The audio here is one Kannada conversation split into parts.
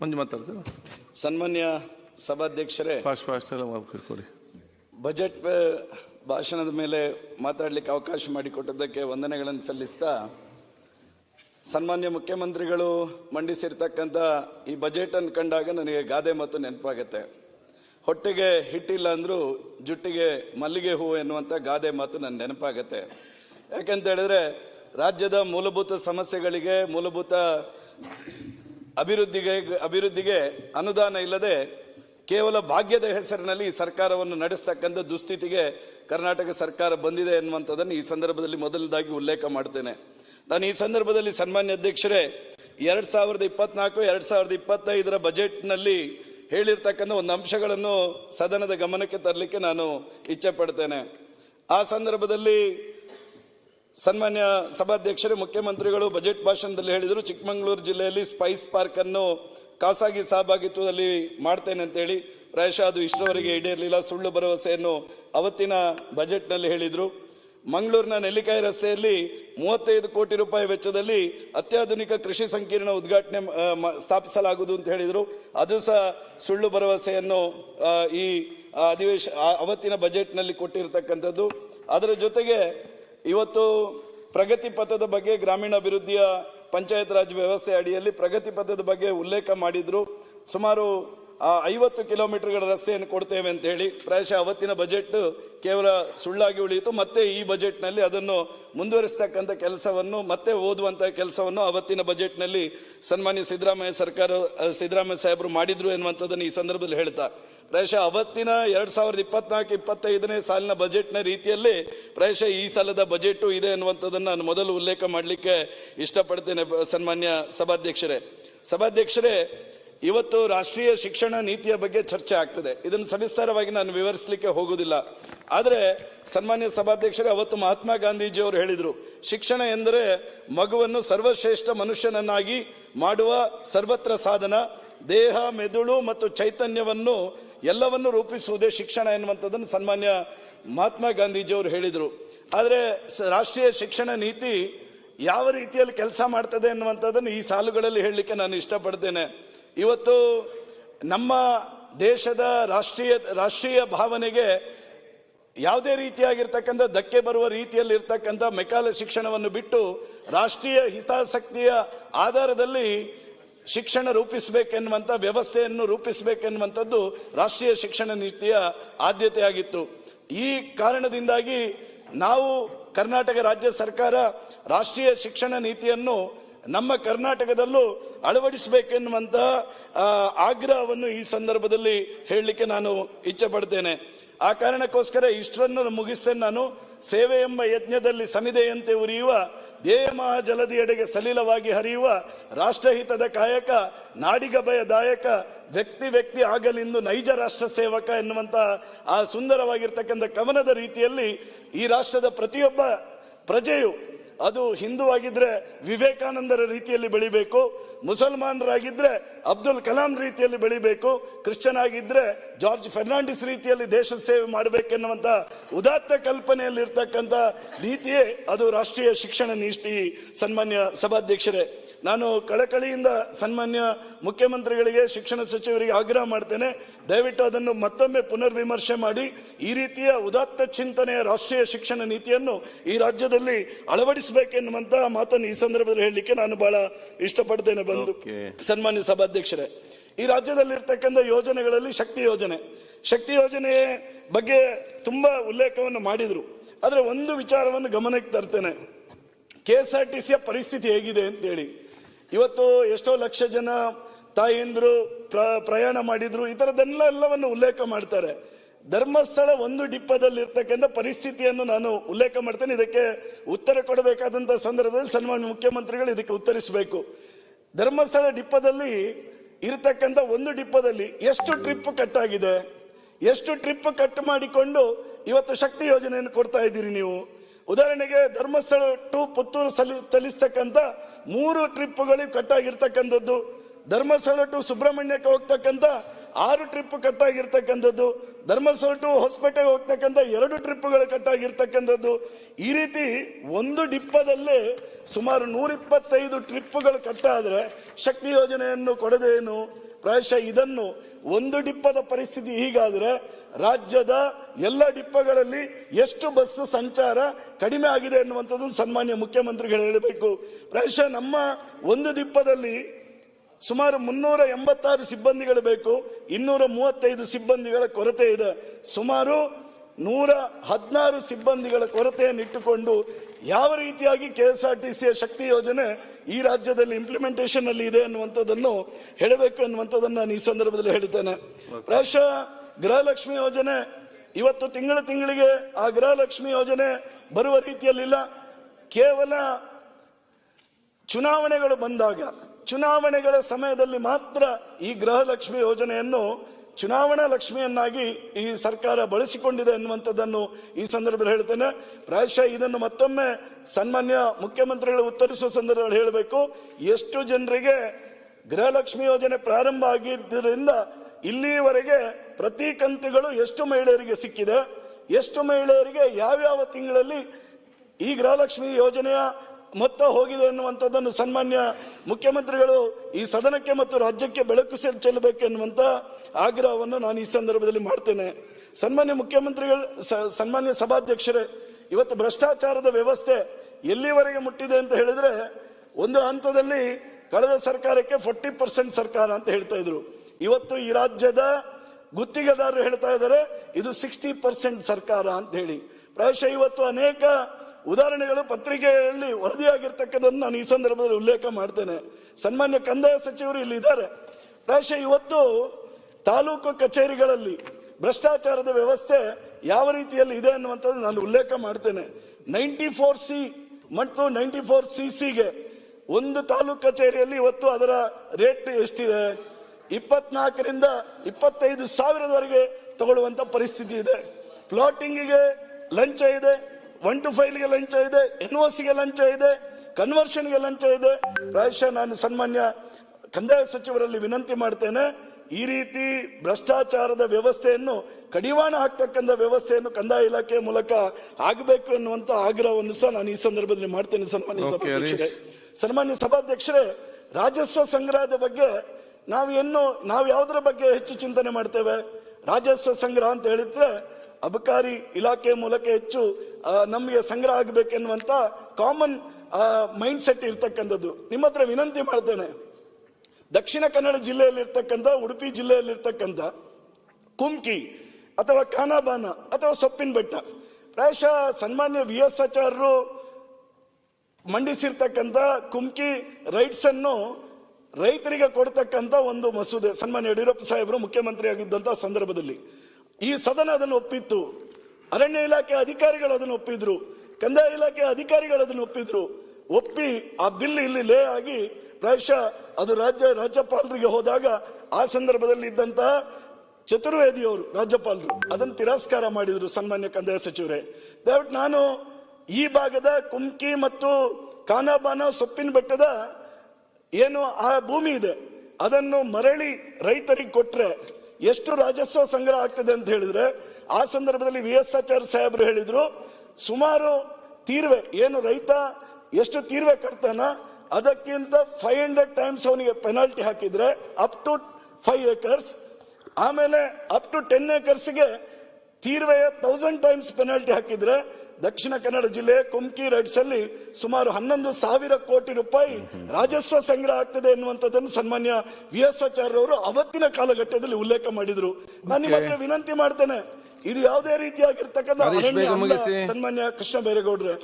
ಮಂಜು ಮಾತಾಡ್ತಾರೆ? ಸನ್ಮಾನ್ಯ ಸಭಾಧ್ಯಕ್ಷರೇ ಫಾಸ್ಟ್ ಫಾಸ್ಟ್ ಎಲ್ಲ ಕೊಡಿ. ಬಜೆಟ್ ಭಾಷಣದ ಮೇಲೆ ಮಾತಾಡಲಿಕ್ಕೆ ಅವಕಾಶ ಮಾಡಿಕೊಟ್ಟದ್ದಕ್ಕೆ ವಂದನೆಗಳನ್ನು ಸಲ್ಲಿಸ್ತಾ ಸನ್ಮಾನ್ಯ ಮುಖ್ಯಮಂತ್ರಿಗಳು ಮಂಡಿಸಿರ್ತಕ್ಕಂಥ ಈ ಬಜೆಟ್ ಅನ್ನು ಕಂಡಾಗ ನನಗೆ ಗಾದೆ ಮತ್ತು ನೆನಪಾಗತ್ತೆ. ಹೊಟ್ಟೆಗೆ ಹಿಟ್ಟಿಲ್ಲ ಅಂದರೂ ಜುಟ್ಟಿಗೆ ಮಲ್ಲಿಗೆ ಹೂವು ಎನ್ನುವಂಥ ಗಾದೆ ಮಾತು ನನ್ನ ನೆನಪಾಗತ್ತೆ. ಯಾಕೆಂತ ಹೇಳಿದ್ರೆ ರಾಜ್ಯದ ಮೂಲಭೂತ ಸಮಸ್ಯೆಗಳಿಗೆ ಮೂಲಭೂತ ಅಭಿವೃದ್ಧಿಗೆ ಅಭಿವೃದ್ಧಿಗೆ ಅನುದಾನ ಇಲ್ಲದೆ ಕೇವಲ ಭಾಗ್ಯದ ಹೆಸರಿನಲ್ಲಿ ಸರ್ಕಾರವನ್ನು ನಡೆಸ್ತಕ್ಕಂಥ ದುಸ್ಥಿತಿಗೆ ಕರ್ನಾಟಕ ಸರ್ಕಾರ ಬಂದಿದೆ ಎನ್ನುವಂಥದ್ದನ್ನು ಈ ಸಂದರ್ಭದಲ್ಲಿ ಮೊದಲದಾಗಿ ಉಲ್ಲೇಖ ಮಾಡ್ತೇನೆ. ನಾನು ಈ ಸಂದರ್ಭದಲ್ಲಿ ಸನ್ಮಾನ್ಯ ಅಧ್ಯಕ್ಷರೇ ಎರಡ್ ಸಾವಿರದ ಇಪ್ಪತ್ನಾಲ್ಕು, ಎರಡ್ ಸಾವಿರದ ಇಪ್ಪತ್ತೈದರ ಬಜೆಟ್ನಲ್ಲಿ ಹೇಳಿರ್ತಕ್ಕಂಥ ಒಂದು ಅಂಶಗಳನ್ನು ಸದನದ ಗಮನಕ್ಕೆ ತರಲಿಕ್ಕೆ ನಾನು ಇಚ್ಛೆ ಪಡ್ತೇನೆ. ಆ ಸಂದರ್ಭದಲ್ಲಿ ಸನ್ಮಾನ್ಯ ಸಭಾಧ್ಯಕ್ಷರೇ, ಮುಖ್ಯಮಂತ್ರಿಗಳು, ಬಜೆಟ್ ಭಾಷಣದಲ್ಲಿ ಹೇಳಿದರು, ಚಿಕ್ಕಮಗಳೂರು ಜಿಲ್ಲೆಯಲ್ಲಿ ಸ್ಪೈಸ್ ಪಾರ್ಕ್ ಅನ್ನು ಖಾಸಗಿ ಸಹಭಾಗಿತ್ವದಲ್ಲಿ ಮಾಡ್ತೇನೆ ಅಂತೇಳಿ ಪ್ರಾಯಶಃ ಅದು ಇಷ್ಟರವರೆಗೆ ಈಡೇರಲಿಲ್ಲ. ಸುಳ್ಳು ಭರವಸೆಯನ್ನು ಅವತ್ತಿನ ಬಜೆಟ್ನಲ್ಲಿ ಹೇಳಿದರು. ಮಂಗಳೂರಿನ ನೆಲ್ಲಿಕಾಯಿ ರಸ್ತೆಯಲ್ಲಿ ಮೂವತ್ತೈದು ಕೋಟಿ ರೂಪಾಯಿ ವೆಚ್ಚದಲ್ಲಿ ಅತ್ಯಾಧುನಿಕ ಕೃಷಿ ಸಂಕೀರ್ಣ ಉದ್ಘಾಟನೆ ಸ್ಥಾಪಿಸಲಾಗುವುದು ಅಂತ ಹೇಳಿದರು. ಅದು ಸಹ ಸುಳ್ಳು ಭರವಸೆಯನ್ನು ಈ ಅಧಿವೇಶ ಅವತ್ತಿನ ಬಜೆಟ್ನಲ್ಲಿ ಕೊಟ್ಟಿರತಕ್ಕಂಥದ್ದು. ಅದರ ಜೊತೆಗೆ ಇವತ್ತು ಪ್ರಗತಿ ಪಥದ ಬಗ್ಗೆ ಗ್ರಾಮೀಣಾಭಿವೃದ್ಧಿಯ ಪಂಚಾಯತ್ ರಾಜ್ ವ್ಯವಸ್ಥೆ ಅಡಿಯಲ್ಲಿ ಪ್ರಗತಿ ಪಥದ ಬಗ್ಗೆ ಉಲ್ಲೇಖ ಮಾಡಿದ್ರು. ಸುಮಾರು ಆ, ಐವತ್ತು ಕಿಲೋಮೀಟರ್ಗಳ ರಸ್ತೆಯನ್ನು ಕೊಡ್ತೇವೆ ಅಂತ ಹೇಳಿ ಪ್ರಾಯಶಃ ಅವತ್ತಿನ ಬಜೆಟ್ ಕೇವಲ ಸುಳ್ಳಾಗಿ ಉಳಿಯಿತು. ಮತ್ತೆ ಈ ಬಜೆಟ್ನಲ್ಲಿ ಅದನ್ನು ಮುಂದುವರಿಸತಕ್ಕಂಥ ಕೆಲಸವನ್ನು ಮತ್ತೆ ಓದುವಂತಹ ಕೆಲಸವನ್ನು ಅವತ್ತಿನ ಬಜೆಟ್ನಲ್ಲಿ ಸನ್ಮಾನ್ಯ ಸಿದ್ದರಾಮಯ್ಯ ಸರ್ಕಾರ ಸಿದ್ದರಾಮಯ್ಯ ಸಾಹೇಬರು ಮಾಡಿದ್ರು ಎನ್ನುವಂಥದ್ದನ್ನು ಈ ಸಂದರ್ಭದಲ್ಲಿ ಹೇಳ್ತಾ. ಪ್ರಾಯಶಃ ಅವತ್ತಿನ ಎರಡ್ ಸಾವಿರದ ಇಪ್ಪತ್ನಾಲ್ಕು ಇಪ್ಪತ್ತೈದನೇ ಸಾಲಿನ ಬಜೆಟ್ನ ರೀತಿಯಲ್ಲಿ ಪ್ರಾಯಶಃ ಈ ಸಾಲದ ಬಜೆಟ್ ಇದೆ ಅನ್ನುವಂಥದ್ದನ್ನು ನಾನು ಮೊದಲು ಉಲ್ಲೇಖ ಮಾಡಲಿಕ್ಕೆ ಇಷ್ಟಪಡ್ತೇನೆ ಸನ್ಮಾನ್ಯ ಸಭಾಧ್ಯಕ್ಷರೇ. ಸಭಾಧ್ಯಕ್ಷರೇ ಇವತ್ತು ರಾಷ್ಟ್ರೀಯ ಶಿಕ್ಷಣ ನೀತಿಯ ಬಗ್ಗೆ ಚರ್ಚೆ ಆಗ್ತದೆ. ಇದನ್ನು ಸವಿಸ್ತಾರವಾಗಿ ನಾನು ವಿವರಿಸಲಿಕ್ಕೆ ಹೋಗುವುದಿಲ್ಲ. ಆದರೆ ಸನ್ಮಾನ್ಯ ಸಭಾಧ್ಯಕ್ಷರೇ, ಅವತ್ತು ಮಹಾತ್ಮ ಗಾಂಧೀಜಿ ಅವರು ಹೇಳಿದರು, ಶಿಕ್ಷಣ ಎಂದರೆ ಮಗುವನ್ನು ಸರ್ವಶ್ರೇಷ್ಠ ಮನುಷ್ಯನನ್ನಾಗಿ ಮಾಡುವ ಸರ್ವತ್ರ ಸಾಧನ. ದೇಹ, ಮೆದುಳು ಮತ್ತು ಚೈತನ್ಯವನ್ನು ಎಲ್ಲವನ್ನು ರೂಪಿಸುವುದೇ ಶಿಕ್ಷಣ ಎನ್ನುವಂಥದ್ದನ್ನು ಸನ್ಮಾನ್ಯ ಮಹಾತ್ಮ ಗಾಂಧೀಜಿ ಅವರು ಹೇಳಿದರು. ಆದರೆ ರಾಷ್ಟ್ರೀಯ ಶಿಕ್ಷಣ ನೀತಿ ಯಾವ ರೀತಿಯಲ್ಲಿ ಕೆಲಸ ಮಾಡ್ತದೆ ಎನ್ನುವಂಥದ್ದನ್ನು ಈ ಸಾಲುಗಳಲ್ಲಿ ಹೇಳಲಿಕ್ಕೆ ನಾನು ಇಷ್ಟಪಡ್ತೇನೆ. ಇವತ್ತು ನಮ್ಮ ದೇಶದ ರಾಷ್ಟ್ರೀಯ ರಾಷ್ಟ್ರೀಯ ಭಾವನೆಗೆ ಯಾವುದೇ ರೀತಿಯಾಗಿರ್ತಕ್ಕಂಥ ಧಕ್ಕೆ ಬರುವ ರೀತಿಯಲ್ಲಿ ಇರ್ತಕ್ಕಂಥ ಮೆಕಾಲ ಶಿಕ್ಷಣವನ್ನು ಬಿಟ್ಟು ರಾಷ್ಟ್ರೀಯ ಹಿತಾಸಕ್ತಿಯ ಆಧಾರದಲ್ಲಿ ಶಿಕ್ಷಣ ರೂಪಿಸಬೇಕೆನ್ನುವಂಥ, ವ್ಯವಸ್ಥೆಯನ್ನು ರೂಪಿಸಬೇಕೆನ್ನುವಂಥದ್ದು ರಾಷ್ಟ್ರೀಯ ಶಿಕ್ಷಣ ನೀತಿಯ ಆದ್ಯತೆಯಾಗಿತ್ತು. ಈ ಕಾರಣದಿಂದಾಗಿ ನಾವು ಕರ್ನಾಟಕ ರಾಜ್ಯ ಸರ್ಕಾರ ರಾಷ್ಟ್ರೀಯ ಶಿಕ್ಷಣ ನೀತಿಯನ್ನು ನಮ್ಮ ಕರ್ನಾಟಕದಲ್ಲೂ ಅಳವಡಿಸಬೇಕೆನ್ನುವಂತ ಆ, ಆಗ್ರಹವನ್ನು ಈ ಸಂದರ್ಭದಲ್ಲಿ ಹೇಳಲಿಕ್ಕೆ ನಾನು ಇಚ್ಛೆ ಪಡ್ತೇನೆ. ಆ ಕಾರಣಕ್ಕೋಸ್ಕರ ಇಷ್ಟರನ್ನು ಮುಗಿಸ್ತೇನೆ ನಾನು. ಸೇವೆ ಎಂಬ ಯಜ್ಞದಲ್ಲಿ ಸಮಿದೆಯಂತೆ ಉರಿಯುವ ಧ್ಯೇಯ ಮಹಾಜಲದಿಯೆಡೆಗೆ ಸಲೀಲವಾಗಿ ಹರಿಯುವ ರಾಷ್ಟ್ರಹಿತದ ಕಾಯಕ ನಾಡಿಗ ಭಯದಾಯಕ ವ್ಯಕ್ತಿ ವ್ಯಕ್ತಿ ಆಗಲಿಂದು ನೈಜ ರಾಷ್ಟ್ರ ಸೇವಕ ಎನ್ನುವಂತಹ ಆ ಸುಂದರವಾಗಿರ್ತಕ್ಕಂಥ ಕವನದ ರೀತಿಯಲ್ಲಿ ಈ ರಾಷ್ಟ್ರದ ಪ್ರತಿಯೊಬ್ಬ ಪ್ರಜೆಯು ಅದು ಹಿಂದೂ ಆಗಿದ್ರೆ ವಿವೇಕಾನಂದರ ರೀತಿಯಲ್ಲಿ ಬೆಳಿಬೇಕು, ಮುಸಲ್ಮಾನರಾಗಿದ್ರೆ ಅಬ್ದುಲ್ ಕಲಾಂ ರೀತಿಯಲ್ಲಿ ಬೆಳಿಬೇಕು ಕ್ರಿಶ್ಚಿಯನ್ ಆಗಿದ್ರೆ ಜಾರ್ಜ್ ಫೆರ್ನಾಂಡಿಸ್ ರೀತಿಯಲ್ಲಿ ದೇಶ ಸೇವೆ ಮಾಡಬೇಕೆನ್ನುವಂತ ಉದಾತ್ತ ಕಲ್ಪನೆಯಲ್ಲಿ ರೀತಿಯೇ ಅದು ರಾಷ್ಟ್ರೀಯ ಶಿಕ್ಷಣ ನೀತಿ ಸನ್ಮಾನ್ಯ ಸಭಾಧ್ಯಕ್ಷರೇ. ನಾನು ಕಳಕಳಿಯಿಂದ ಸನ್ಮಾನ್ಯ ಮುಖ್ಯಮಂತ್ರಿಗಳಿಗೆ ಶಿಕ್ಷಣ ಸಚಿವರಿಗೆ ಆಗ್ರಹ ಮಾಡ್ತೇನೆ. ದಯವಿಟ್ಟು ಅದನ್ನು ಮತ್ತೊಮ್ಮೆ ಪುನರ್ ವಿಮರ್ಶೆ ಮಾಡಿ ಈ ರೀತಿಯ ಉದಾತ್ತ ಚಿಂತನೆಯ ರಾಷ್ಟ್ರೀಯ ಶಿಕ್ಷಣ ನೀತಿಯನ್ನು ಈ ರಾಜ್ಯದಲ್ಲಿ ಅಳವಡಿಸಬೇಕೆನ್ನುವಂತಹ ಮಾತನ್ನು ಈ ಸಂದರ್ಭದಲ್ಲಿ ಹೇಳಲಿಕ್ಕೆ ನಾನು ಬಹಳ ಇಷ್ಟಪಡ್ತೇನೆ ಬಂದು ಸನ್ಮಾನ್ಯ ಸಭಾಧ್ಯಕ್ಷರೇ ಈ ರಾಜ್ಯದಲ್ಲಿರ್ತಕ್ಕಂಥ ಯೋಜನೆಗಳಲ್ಲಿ ಶಕ್ತಿ ಯೋಜನೆ. ಶಕ್ತಿ ಯೋಜನೆ ಬಗ್ಗೆ ತುಂಬಾ ಉಲ್ಲೇಖವನ್ನು ಮಾಡಿದ್ರು. ಆದರೆ ಒಂದು ವಿಚಾರವನ್ನು ಗಮನಕ್ಕೆ ತರ್ತೇನೆ. ಕೆ ಎಸ್ ಆರ್ ಟಿ ಸಿಯ ಪರಿಸ್ಥಿತಿ ಹೇಗಿದೆ ಅಂತೇಳಿ. ಇವತ್ತು ಎಷ್ಟೋ ಲಕ್ಷ ಜನ ತಾಯಂದ್ರು ಪ್ರ, ಪ್ರಯಾಣ ಮಾಡಿದ್ರು, ಈ ಥರದ್ದೆಲ್ಲ ಎಲ್ಲವನ್ನು ಉಲ್ಲೇಖ ಮಾಡ್ತಾರೆ. ಧರ್ಮಸ್ಥಳ ಒಂದು ಡಿಪ್ಪದಲ್ಲಿ ಇರ್ತಕ್ಕಂಥ ಪರಿಸ್ಥಿತಿಯನ್ನು ನಾನು ಉಲ್ಲೇಖ ಮಾಡ್ತೇನೆ. ಇದಕ್ಕೆ ಉತ್ತರ ಕೊಡಬೇಕಾದಂಥ ಸಂದರ್ಭದಲ್ಲಿ ಸನ್ಮಾನ್ಯ ಮುಖ್ಯಮಂತ್ರಿಗಳು ಇದಕ್ಕೆ ಉತ್ತರಿಸಬೇಕು. ಧರ್ಮಸ್ಥಳ ಡಿಪ್ಪದಲ್ಲಿ ಇರತಕ್ಕಂಥ ಒಂದು ಡಿಪ್ಪದಲ್ಲಿ ಎಷ್ಟು ಟ್ರಿಪ್ ಕಟ್ ಆಗಿದೆ ಎಷ್ಟು ಟ್ರಿಪ್ ಕಟ್ ಮಾಡಿಕೊಂಡು ಇವತ್ತು ಶಕ್ತಿ ಯೋಜನೆಯನ್ನು ಕೊಡ್ತಾ ಇದ್ದೀರಿ ನೀವು? ಉದಾಹರಣೆಗೆ ಧರ್ಮಸ್ಥಳ ಟು ಪುತ್ತೂರು ಸಲಿ ಚಲಿಸ್ತಕ್ಕಂಥ ಮೂರು ಟ್ರಿಪ್ಗಳಿಗೆ ಕಟ್ಟಾಗಿರ್ತಕ್ಕಂಥದ್ದು. ಧರ್ಮಸ್ಥಳ ಟು ಸುಬ್ರಹ್ಮಣ್ಯಕ್ಕೆ ಹೋಗ್ತಕ್ಕಂಥ ಆರು ಟ್ರಿಪ್ ಕಟ್ಟಾಗಿರ್ತಕ್ಕಂಥದ್ದು. ಧರ್ಮಸ್ಥಳ ಟು ಹೊಸಪೇಟೆಗೆ ಹೋಗ್ತಕ್ಕಂಥ ಎರಡು ಟ್ರಿಪ್ಗಳು ಕಟ್ಟಾಗಿರ್ತಕ್ಕಂಥದ್ದು. ಈ ರೀತಿ ಒಂದು ಡಿಪ್ಪದಲ್ಲೇ ಸುಮಾರು ನೂರಿಪ್ಪತ್ತೈದು ಟ್ರಿಪ್ಗಳು ಕಟ್ಟಾದ್ರೆ ಶಕ್ತಿ ಯೋಜನೆಯನ್ನು ಕೊಡದೇನು? ಪ್ರಾಯಶಃ ಇದನ್ನು ಒಂದು ಡಿಪ್ಪದ ಪರಿಸ್ಥಿತಿ ಹೀಗಾದ್ರೆ ರಾಜ್ಯದ ಎಲ್ಲ ಡಿಪ್ಪಗಳಲ್ಲಿ ಎಷ್ಟು ಬಸ್ ಸಂಚಾರ ಕಡಿಮೆ ಆಗಿದೆ ಎನ್ನುವಂಥದ್ದು ಸನ್ಮಾನ್ಯ ಮುಖ್ಯಮಂತ್ರಿಗಳು ಹೇಳಬೇಕು. ಪ್ರಾಯಶಃ ನಮ್ಮ ಒಂದು ದಿಪ್ಪದಲ್ಲಿ ಸುಮಾರು ಮುನ್ನೂರ ಎಂಬತ್ತಾರು ಸಿಬ್ಬಂದಿಗಳು ಬೇಕು. ಇನ್ನೂರ ಮೂವತ್ತೈದು ಸಿಬ್ಬಂದಿಗಳ ಕೊರತೆ ಇದೆ. ಸುಮಾರು ನೂರ ಹದಿನಾರು ಸಿಬ್ಬಂದಿಗಳ ಕೊರತೆಯನ್ನು ಇಟ್ಟುಕೊಂಡು ಯಾವ ರೀತಿಯಾಗಿ ಕೆ ಎಸ್ ಆರ್ ಟಿ ಸಿಯ ಶಕ್ತಿ ಯೋಜನೆ ಈ ರಾಜ್ಯದಲ್ಲಿ ಇಂಪ್ಲಿಮೆಂಟೇಷನ್ ಅಲ್ಲಿ ಇದೆ ಅನ್ನುವಂಥದ್ದನ್ನು ಹೇಳಬೇಕು ಅನ್ನುವಂಥದ್ದನ್ನು ನಾನು ಈ ಸಂದರ್ಭದಲ್ಲಿ ಹೇಳ್ತೇನೆ ಪ್ರಾಯಶಃ ಗೃಹಲಕ್ಷ್ಮಿ ಯೋಜನೆ ಇವತ್ತು ತಿಂಗಳ ತಿಂಗಳಿಗೆ ಆ ಗೃಹಲಕ್ಷ್ಮಿ ಯೋಜನೆ ಬರುವ ರೀತಿಯಲ್ಲಿಲ್ಲ. ಕೇವಲ ಚುನಾವಣೆಗಳು ಬಂದಾಗ, ಚುನಾವಣೆಗಳ ಸಮಯದಲ್ಲಿ ಮಾತ್ರ ಈ ಗೃಹಲಕ್ಷ್ಮಿ ಯೋಜನೆಯನ್ನು ಚುನಾವಣಾ ಲಕ್ಷ್ಮಿಯನ್ನಾಗಿ ಈ ಸರ್ಕಾರ ಬಳಸಿಕೊಂಡಿದೆ ಎನ್ನುವಂಥದ್ದನ್ನು ಈ ಸಂದರ್ಭದಲ್ಲಿ ಹೇಳ್ತೇನೆ. ಪ್ರಾಯಶಃ ಇದನ್ನು ಮತ್ತೊಮ್ಮೆ ಸನ್ಮಾನ್ಯ ಮುಖ್ಯಮಂತ್ರಿಗಳು ಉತ್ತರಿಸುವ ಸಂದರ್ಭದಲ್ಲಿ ಹೇಳಬೇಕು. ಎಷ್ಟು ಜನರಿಗೆ ಗೃಹಲಕ್ಷ್ಮಿ ಯೋಜನೆ ಪ್ರಾರಂಭ ಆಗಿದ್ದರಿಂದ ಇಲ್ಲಿಯವರೆಗೆ ಪ್ರತಿ ಕಂತುಗಳು ಎಷ್ಟು ಮಹಿಳೆಯರಿಗೆ ಸಿಕ್ಕಿದೆ, ಎಷ್ಟು ಮಹಿಳೆಯರಿಗೆ ಯಾವ್ಯಾವ ತಿಂಗಳಲ್ಲಿ ಈ ಗೃಹಲಕ್ಷ್ಮಿ ಯೋಜನೆಯ ಮೊತ್ತ ಹೋಗಿದೆ ಎನ್ನುವಂಥದ್ದನ್ನು ಸನ್ಮಾನ್ಯ ಮುಖ್ಯಮಂತ್ರಿಗಳು ಈ ಸದನಕ್ಕೆ ಮತ್ತು ರಾಜ್ಯಕ್ಕೆ ಬೆಳಕು ಚೆಲ್ಲಬೇಕು ಎನ್ನುವಂಥ ಆಗ್ರಹವನ್ನು ನಾನು ಈ ಸಂದರ್ಭದಲ್ಲಿ ಮಾಡ್ತೇನೆ. ಸನ್ಮಾನ್ಯ ಮುಖ್ಯಮಂತ್ರಿಗಳು ಸನ್ಮಾನ್ಯ ಸಭಾಧ್ಯಕ್ಷರೇ, ಇವತ್ತು ಭ್ರಷ್ಟಾಚಾರದ ವ್ಯವಸ್ಥೆ ಎಲ್ಲಿವರೆಗೆ ಮುಟ್ಟಿದೆ ಅಂತ ಹೇಳಿದ್ರೆ, ಒಂದು ಹಂತದಲ್ಲಿ ಕಳೆದ ಸರ್ಕಾರಕ್ಕೆ ಫೋರ್ಟಿ ಪರ್ಸೆಂಟ್ ಸರ್ಕಾರ ಅಂತ ಹೇಳ್ತಾ ಇದ್ರು. ಇವತ್ತು ಈ ರಾಜ್ಯದ ಗುತ್ತಿಗೆದಾರರು ಹೇಳ್ತಾ ಇದ್ದಾರೆ, ಇದು ಸಿಕ್ಸ್ಟಿ ಪರ್ಸೆಂಟ್ ಸರ್ಕಾರ ಅಂತ ಹೇಳಿ. ಪ್ರಾಯಶಃ ಇವತ್ತು ಅನೇಕ ಉದಾಹರಣೆಗಳು ಪತ್ರಿಕೆಯಲ್ಲಿ ವರದಿಯಾಗಿರ್ತಕ್ಕಂಥದ್ದು ನಾನು ಈ ಸಂದರ್ಭದಲ್ಲಿ ಉಲ್ಲೇಖ ಮಾಡ್ತೇನೆ. ಸನ್ಮಾನ್ಯ ಕಂದಾಯ ಸಚಿವರು ಇಲ್ಲಿ ಇದ್ದಾರೆ ಪ್ರಾಯಶಃ ಇವತ್ತು ತಾಲೂಕು ಕಚೇರಿಗಳಲ್ಲಿ ಭ್ರಷ್ಟಾಚಾರದ ವ್ಯವಸ್ಥೆ ಯಾವ ರೀತಿಯಲ್ಲಿ ಇದೆ ಅನ್ನುವಂಥದ್ದು ನಾನು ಉಲ್ಲೇಖ ಮಾಡ್ತೇನೆ. ನೈಂಟಿ ಫೋರ್ ಸಿ ಮತ್ತು ನೈಂಟಿ ಫೋರ್ ಸಿ ಸಿಗೆ ಒಂದು ತಾಲೂಕು ಕಚೇರಿಯಲ್ಲಿ ಇವತ್ತು ಅದರ ರೇಟ್ ಎಷ್ಟಿದೆ? ಇಪ್ಪತ್ನಾಲ್ಕರಿಂದ ಇಪ್ಪತ್ತೈದು ಸಾವಿರದವರೆಗೆ ತಗೊಳ್ಳುವಂತ ಪರಿಸ್ಥಿತಿ ಇದೆ. ಪ್ಲಾಟಿಂಗಿಗೆ ಲಂಚ ಇದೆ ಒನ್ ಟು ಫೈಲ್ಗೆ ಲಂಚ ಇದೆ ಎನ್ ಒ ಸಿಗೆ ಲಂಚ ಇದೆ ಕನ್ವರ್ಷನ್ಗೆ ಲಂಚ ಇದೆ. ಪ್ರಾಯಶಃ ನಾನು ಸನ್ಮಾನ್ಯ ಕಂದಾಯ ಸಚಿವರಲ್ಲಿ ವಿನಂತಿ ಮಾಡ್ತೇನೆ ಈ ರೀತಿ ಭ್ರಷ್ಟಾಚಾರದ ವ್ಯವಸ್ಥೆಯನ್ನು ಕಡಿವಾಣ ಹಾಕ್ತಕ್ಕಂಥ ವ್ಯವಸ್ಥೆಯನ್ನು ಕಂದಾಯ ಇಲಾಖೆ ಮೂಲಕ ಆಗಬೇಕು ಎನ್ನುವಂತ ಆಗ್ರಹವನ್ನು ಸಹ ನಾನು ಈ ಸಂದರ್ಭದಲ್ಲಿ ಮಾಡ್ತೇನೆ ಸನ್ಮಾನ್ಯ ಸಭಾಧ್ಯಕ್ಷರೇ. ಸನ್ಮಾನ್ಯ ಸಭಾಧ್ಯಕ್ಷರೇ ರಾಜಸ್ವ ಸಂಗ್ರಹದ ಬಗ್ಗೆ ನಾವು ಏನು ನಾವು ಯಾವುದರ ಬಗ್ಗೆ ಹೆಚ್ಚು ಚಿಂತನೆ ಮಾಡ್ತೇವೆ? ರಾಜಸ್ವ ಸಂಗ್ರಹ ಅಂತ ಹೇಳಿದ್ರೆ ಅಬಕಾರಿ ಇಲಾಖೆ ಮೂಲಕ ಹೆಚ್ಚು ನಮಗೆ ಸಂಗ್ರಹ ಆಗಬೇಕೆನ್ನುವಂತ ಕಾಮನ್ ಮೈಂಡ್ ಸೆಟ್ ಇರ್ತಕ್ಕಂಥದ್ದು. ನಿಮ್ಮ ಹತ್ರ ವಿನಂತಿ ಮಾಡ್ತೇನೆ. ದಕ್ಷಿಣ ಕನ್ನಡ ಜಿಲ್ಲೆಯಲ್ಲಿ ಇರ್ತಕ್ಕಂಥ ಉಡುಪಿ ಜಿಲ್ಲೆಯಲ್ಲಿ ಇರ್ತಕ್ಕಂಥ ಕುಮ್ಕಿ ಅಥವಾ ಕಾನಾಬಾನ ಅಥವಾ ಸೊಪ್ಪಿನ ಬೆಟ್ಟ. ಪ್ರಾಯಶಃ ಸನ್ಮಾನ್ಯ ವಿ ಎಸ್ ಆಚಾರ್ಯರು ಮಂಡಿಸಿರ್ತಕ್ಕಂಥ ಕುಮ್ಕಿ ರೈಟ್ಸ್ ಅನ್ನು ರೈತರಿಗೆ ಕೊಡ್ತಕ್ಕಂಥ ಒಂದು ಮಸೂದೆ, ಸನ್ಮಾನ್ಯ ಯಡಿಯೂರಪ್ಪ ಸಾಹೇಬರು ಮುಖ್ಯಮಂತ್ರಿ ಆಗಿದ್ದಂತ ಸಂದರ್ಭದಲ್ಲಿ. ಈ ಸದನ ಅದನ್ನು ಒಪ್ಪಿತ್ತು. ಅರಣ್ಯ ಇಲಾಖೆ ಅಧಿಕಾರಿಗಳು ಅದನ್ನು ಒಪ್ಪಿದ್ರು. ಕಂದಾಯ ಇಲಾಖೆ ಅಧಿಕಾರಿಗಳು ಅದನ್ನು ಒಪ್ಪಿದ್ರು. ಒಪ್ಪಿ ಆ ಬಿಲ್ ಇಲ್ಲಿ ಲೇ ಆಗಿ ಪ್ರಾಯಶಃ ಅದು ರಾಜ್ಯ, ರಾಜ್ಯಪಾಲರಿಗೆ ಹೋದಾಗ ಆ ಸಂದರ್ಭದಲ್ಲಿ ಇದ್ದಂತಹ ಚತುರ್ವೇದಿಯವರು, ರಾಜ್ಯಪಾಲರು ಅದನ್ನು ತಿರಸ್ಕಾರ ಮಾಡಿದ್ರು ಸನ್ಮಾನ್ಯ ಕಂದಾಯ ಸಚಿವರೇ. ದಯವಿಟ್ಟು ನಾನು ಈ ಭಾಗದ ಕುಮ್ಕಿ ಮತ್ತು ಕಾನಾಬಾನ ಸೊಪ್ಪಿನ ಬೆಟ್ಟದ ಏನು ಆ ಭೂಮಿ ಇದೆ, ಅದನ್ನು ಮರಳಿ ರೈತರಿಗೆ ಕೊಟ್ರೆ ಎಷ್ಟು ರಾಜಸ್ವ ಸಂಗ್ರಹ ಆಗ್ತದೆ ಅಂತ ಹೇಳಿದ್ರೆ, ಆ ಸಂದರ್ಭದಲ್ಲಿ ವಿ ಎಸ್ ಆಚಾರ್ಯ ಸಾಹೇಬರು ಹೇಳಿದ್ರು, ಸುಮಾರು ತೀರ್ವೆ, ಏನು ರೈತ ಎಷ್ಟು ತೀರ್ವೆ ಕಟ್ತಾನ ಅದಕ್ಕಿಂತ ಫೈವ್ ಹಂಡ್ರೆಡ್ ಟೈಮ್ಸ್ ಅವನಿಗೆ ಪೆನಾಲ್ಟಿ ಹಾಕಿದ್ರೆ ಅಪ್ ಟು ಫೈವ್ ಏಕರ್ಸ್ ಆಮೇಲೆ ಅಪ್ ಟು ಟೆನ್ ಏಕರ್ಸ್ಗೆ ತೀರ್ವೆಯ ತೌಸಂಡ್ ಟೈಮ್ಸ್ ಪೆನಾಲ್ಟಿ ಹಾಕಿದ್ರೆ ದಕ್ಷಿಣ ಕನ್ನಡ ಜಿಲ್ಲೆ ಕುಮ್ಕಿ ರೈಡ್ಸ್ ಅಲ್ಲಿ ಸುಮಾರು ಹನ್ನೊಂದು ಸಾವಿರ ಕೋಟಿ ರೂಪಾಯಿ ರಾಜಸ್ವ ಸಂಗ್ರಹ ಆಗ್ತದೆ ಎನ್ನುವಂಥದ್ದನ್ನು ಸನ್ಮಾನ್ಯ ವಿ ಎಸ್ ಆಚಾರ್ಯವರು ಅವತ್ತಿನ ಕಾಲಘಟ್ಟದಲ್ಲಿ ಉಲ್ಲೇಖ ಮಾಡಿದ್ರು. ನಾನು ನಿಮ್ಮ ಹತ್ರ ವಿನಂತಿ ಮಾಡ್ತೇನೆ. ಇದು ಯಾವುದೇ ರೀತಿಯಾಗಿರ್ತಕ್ಕಂಥ ಅರಣ್ಯ. ಸನ್ಮಾನ್ಯ ಕೃಷ್ಣ ಬೈರೇಗೌಡ್ರೆ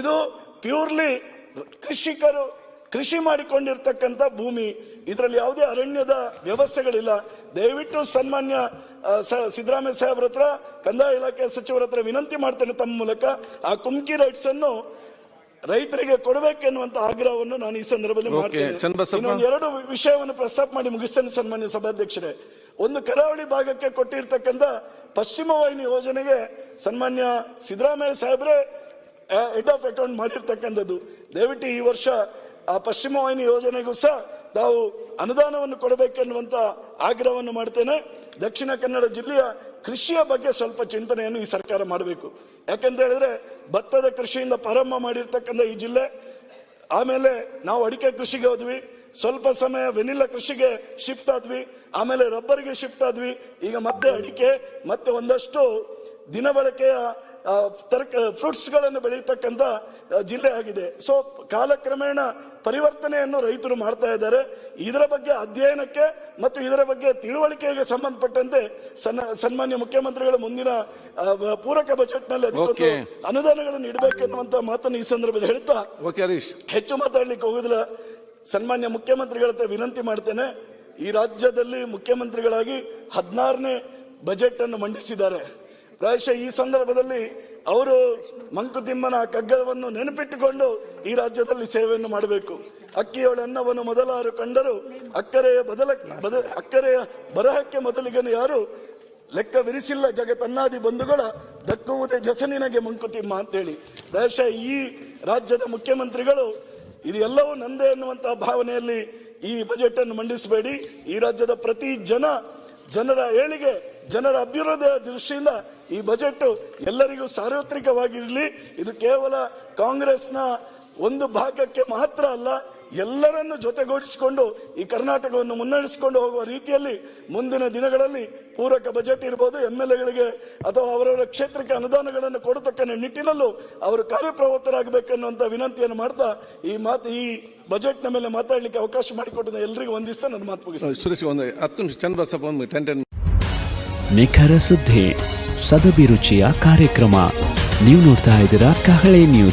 ಇದು ಪ್ಯೂರ್ಲಿ ಕೃಷಿಕರು ಕೃಷಿ ಮಾಡಿಕೊಂಡಿರ್ತಕ್ಕಂಥ ಭೂಮಿ. ಇದರಲ್ಲಿ ಯಾವುದೇ ಅರಣ್ಯದ ವ್ಯವಸ್ಥೆಗಳಿಲ್ಲ. ದಯವಿಟ್ಟು ಸನ್ಮಾನ್ಯ ಸಿದ್ದರಾಮಯ್ಯ ಸಾಹೇಬ್ರ ಹತ್ರ ಕಂದಾಯ ಇಲಾಖೆ ಸಚಿವರ ಹತ್ರ ವಿನಂತಿ ಮಾಡ್ತೇನೆ ತಮ್ಮ ಮೂಲಕ. ಆ ಕುಮ್ಕಿ ರೈಟ್ಸ್ ಅನ್ನು ರೈತರಿಗೆ ಕೊಡಬೇಕೆನ್ನುವಂತ ಆಗ್ರಹವನ್ನು ನಾನು ಈ ಸಂದರ್ಭದಲ್ಲಿ ಮಾಡ್ತೇನೆ. ಇನ್ನೊಂದು ಎರಡು ವಿಷಯವನ್ನು ಪ್ರಸ್ತಾಪ ಮಾಡಿ ಮುಗಿಸ್ತೇನೆ ಸನ್ಮಾನ್ಯ ಸಭಾಧ್ಯಕ್ಷರೇ. ಒಂದು ಕರಾವಳಿ ಭಾಗಕ್ಕೆ ಕೊಟ್ಟಿರ್ತಕ್ಕಂಥ ಪಶ್ಚಿಮ ವಾಹಿನಿ ಯೋಜನೆಗೆ ಸನ್ಮಾನ್ಯ ಸಿದ್ದರಾಮಯ್ಯ ಸಾಹೇಬ್ರೆ ಹೆಡ್ ಆಫ್ ಅಕೌಂಟ್ ಮಾಡಿರ್ತಕ್ಕಂಥದ್ದು. ದಯವಿಟ್ಟು ಈ ವರ್ಷ ಆ ಪಶ್ಚಿಮ ವಾಹಿನಿ ಯೋಜನೆಗೂ ಸಹ ತಾವು ಅನುದಾನವನ್ನು ಕೊಡಬೇಕೆನ್ನುವಂತ ಆಗ್ರಹವನ್ನು ಮಾಡ್ತೇನೆ. ದಕ್ಷಿಣ ಕನ್ನಡ ಜಿಲ್ಲೆಯ ಕೃಷಿಯ ಬಗ್ಗೆ ಸ್ವಲ್ಪ ಚಿಂತನೆಯನ್ನು ಈ ಸರ್ಕಾರ ಮಾಡಬೇಕು. ಯಾಕಂತ ಹೇಳಿದ್ರೆ ಭತ್ತದ ಕೃಷಿಯಿಂದ ಪ್ರಾರಂಭ ಮಾಡಿರ್ತಕ್ಕಂಥ ಈ ಜಿಲ್ಲೆ, ಆಮೇಲೆ ನಾವು ಅಡಿಕೆ ಕೃಷಿಗೆ ಹೋದ್ವಿ, ಸ್ವಲ್ಪ ಸಮಯ ವೆನಿಲಾ ಕೃಷಿಗೆ ಶಿಫ್ಟ್ ಆದ್ವಿ, ಆಮೇಲೆ ರಬ್ಬರ್ಗೆ ಶಿಫ್ಟ್ ಆದ್ವಿ, ಈಗ ಮತ್ತೆ ಅಡಿಕೆ, ಮತ್ತೆ ಒಂದಷ್ಟು ದಿನ ಬಳಕೆಯ ತರಕ ಫ್ರೂಟ್ಸ್ಗಳನ್ನು ಗಳನ್ನು ಬೆಳೀತಕ್ಕಂತ ಜಿಲ್ಲೆ ಆಗಿದೆ. ಸೊ ಕಾಲಕ್ರಮೇಣ ಪರಿವರ್ತನೆಯನ್ನು ರೈತರು ಮಾಡ್ತಾ ಇದ್ದಾರೆ. ಇದರ ಬಗ್ಗೆ ಅಧ್ಯಯನಕ್ಕೆ ಮತ್ತು ಇದರ ಬಗ್ಗೆ ತಿಳುವಳಿಕೆಗೆ ಸಂಬಂಧಪಟ್ಟಂತೆ ಸನ್ ಸನ್ಮಾನ್ಯ ಮುಖ್ಯಮಂತ್ರಿಗಳ ಮುಂದಿನ ಪೂರಕ ಬಜೆಟ್ನಲ್ಲಿ ಅದಕ್ಕೊಂದು Okay. ಅನುದಾನಗಳನ್ನು ಇಡಬೇಕೆನ್ನುವಂತ ಮಾತನ್ನು ಈ ಸಂದರ್ಭದಲ್ಲಿ ಹೇಳ್ತಾ ಹೆಚ್ಚು ಮಾತಾಡ್ಲಿಕ್ಕೆ ಹೋಗುದಿಲ್ಲ. ಸನ್ಮಾನ್ಯ ಮುಖ್ಯಮಂತ್ರಿಗಳ ಹತ್ರ ವಿನಂತಿ ಮಾಡ್ತೇನೆ. ಈ ರಾಜ್ಯದಲ್ಲಿ ಮುಖ್ಯಮಂತ್ರಿಗಳಾಗಿ ಹದಿನಾರನೇ ಬಜೆಟ್ ಅನ್ನು ಮಂಡಿಸಿದ್ದಾರೆ. ಪ್ರಾಯಶಃ ಈ ಸಂದರ್ಭದಲ್ಲಿ ಅವರು ಮಂಕುತಿಮ್ಮನ ಕಗ್ಗವನ್ನು ನೆನಪಿಟ್ಟುಕೊಂಡು ಈ ರಾಜ್ಯದಲ್ಲಿ ಸೇವೆಯನ್ನು ಮಾಡಬೇಕು. ಅಕ್ಕಿಯೊಳ ಅನ್ನವನ್ನು ಮೊದಲಾರು ಕಂಡರು. ಅಕ್ಕರೆಯ ಬದಲ, ಬದ, ಅಕ್ಕರೆಯ ಬರಹಕ್ಕೆ ಮೊದಲಿಗನು ಯಾರು? ಲೆಕ್ಕವಿರಿಸಿಲ್ಲ ಜಗತ್ತನ್ನಾದಿ ಬಂಧುಗಳ, ದಕ್ಕುವುದೇ ಜಸನಿನಗೆ ಮಂಕುತಿಮ್ಮ ಅಂತೇಳಿ. ಪ್ರಾಯಶಃ ಈ ರಾಜ್ಯದ ಮುಖ್ಯಮಂತ್ರಿಗಳು, ಇದು ಎಲ್ಲವೂ ನಂದೇ ಎನ್ನುವಂತಹ ಭಾವನೆಯಲ್ಲಿ ಈ ಬಜೆಟ್ ಅನ್ನು ಮಂಡಿಸಬೇಡಿ. ಈ ರಾಜ್ಯದ ಪ್ರತಿ ಜನ, ಜನರ ಏಳಿಗೆ, ಜನರ ಅಭಿವೃದ್ಧಿಯ ದೃಷ್ಟಿಯಿಂದ ಈ ಬಜೆಟ್ ಎಲ್ಲರಿಗೂ ಸಾರ್ವತ್ರಿಕವಾಗಿರಲಿ, ಇದು ಕೇವಲ ಕಾಂಗ್ರೆಸ್ನ ಒಂದು ಭಾಗಕ್ಕೆ ಮಾತ್ರ ಅಲ್ಲ, ಎಲ್ಲರನ್ನು ಜೊತೆಗೂಡಿಸಿಕೊಂಡು ಈ ಕರ್ನಾಟಕವನ್ನು ಮುನ್ನಡೆಸಿಕೊಂಡು ಹೋಗುವ ರೀತಿಯಲ್ಲಿ ಮುಂದಿನ ದಿನಗಳಲ್ಲಿ ಪೂರಕ ಬಜೆಟ್ ಇರ್ಬೋದು ಎಂ ಎಲ್ ಎಗಳಿಗೆ ಅಥವಾ ಅವರವರ ಕ್ಷೇತ್ರಕ್ಕೆ ಅನುದಾನಗಳನ್ನು ಕೊಡತಕ್ಕ ನಿಟ್ಟಿನಲ್ಲೂ ಅವರು ಕಾರ್ಯಪ್ರವೃತ್ತರಾಗಬೇಕನ್ನುವಂತ ವಿನಂತಿಯನ್ನು ಮಾಡ್ತಾ ಈ ಮಾತು, ಈ ಬಜೆಟ್ನ ಮೇಲೆ ಮಾತಾಡಲಿಕ್ಕೆ ಅವಕಾಶ ಮಾಡಿಕೊಟ್ಟಿದ್ದ ಎಲ್ಲರಿಗೂ ಒಂದಿಸ್ತಾ ನನ್ನ ಮಾತು ಮುಗಿಸ್ತೀನಿ. ಸುರೇಶ್, ಒಂದು ಹತ್ತು ನಿಮಿಷ ಚಂದ್ರಬಸಪ್ಪ ಒಂದು ಟೆನ್ ನಿಖರ ಸುದ್ದಿ ಸದಭಿರುಚಿಯ ಕಾರ್ಯಕ್ರಮ ನೀವು ನೋಡ್ತಾ ಇದ್ದೀರಾ ಕಹಳೆ ನ್ಯೂಸ್